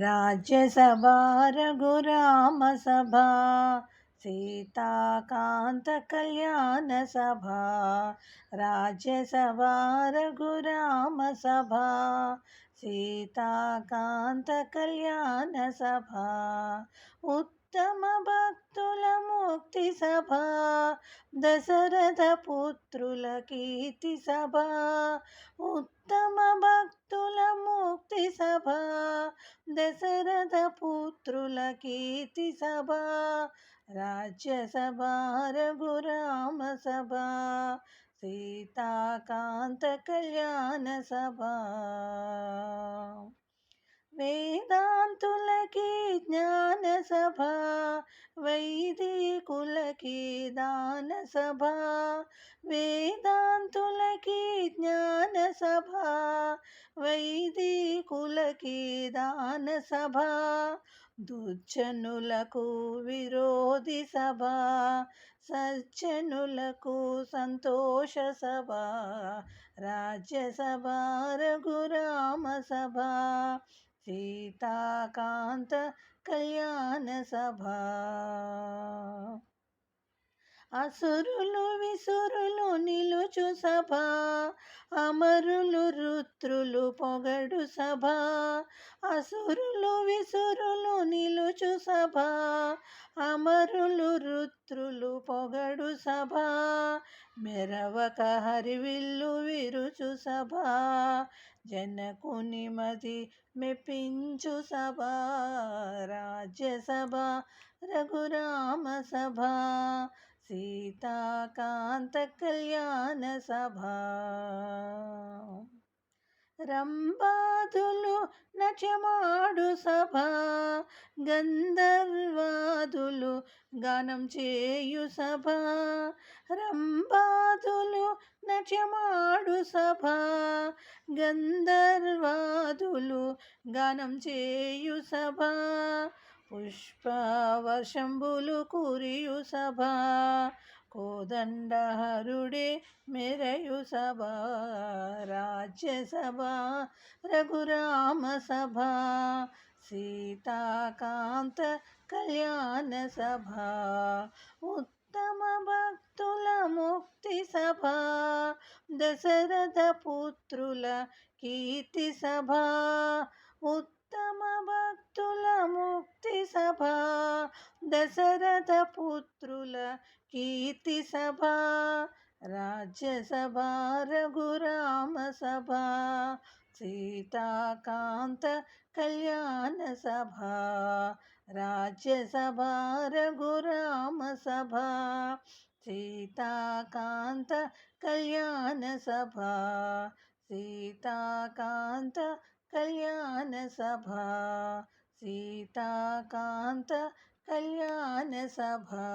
राज्यसभा रघुरामसभा सीताकान्तकल्याणसभा राज्यसभा रघुरामसभा सीताकान्तकल्याणसभा ముక్తి సభ దశరథ పుత్రుల కీర్తి సభ ఉత్తమ భక్తుల ముక్తి సభ దశరథ పుత్రుల కీర్తి సభ రాజ్యసభ రఘురామ సభ సీతాకాంత కళ్యాణ సభ వేదాంతులకి జ్ఞాన సభా వైదికులకి దాన సభ దుర్జనులకు విరోధి సభ సజ్జనులకు సంతోష సభ రాజ్యసభ రఘురామ సభ సీతాకాంత కళ్యాణ సభ అసురులు విసురులు నిలుచు సభ అమరులు రుత్రులు పొగడు సభ అసురులు విసురులు నిలుచు సభ అమరులు రుత్రులు పొగడు సభ మెరవక హరివిల్లు విరుచు సభ జనకుని మది మెప్పించు సభ రాజ్యసభ రఘురామ సభ సీతాకాంత కళ్యాణ సభ. రంబాదులు నచమాడు సభ. గంధర్వాదులు గానం చేయు సభ. రంబాదులు నచమాడు సభ. గంధర్వాదులు గానం చేయు సభ. పుష్పవర్షంబులు కురియు సభ. కోదండహరుడే మెరయు సభ. రాజ్యసభ రఘురామ సభ. సీతాకాంత కళ్యాణ సభ. ఉత్తమ భక్తుల ముక్తి సభ. దశరథ పుత్రుల కీర్తి సభ. ఉత్తమ భక్తుల ముక్తి సభ దశరథ పుత్రుల కీర్తి సభ రాజ్యసభ రఘురామ సభ సీతాకాంత కళ్యాణ సభ రాజ్యసభ రఘురామ సభ సీతాకాంత కళ్యాణ సభ సీతాకాంత कल्याण सभा सीता कांत कल्याण सभा।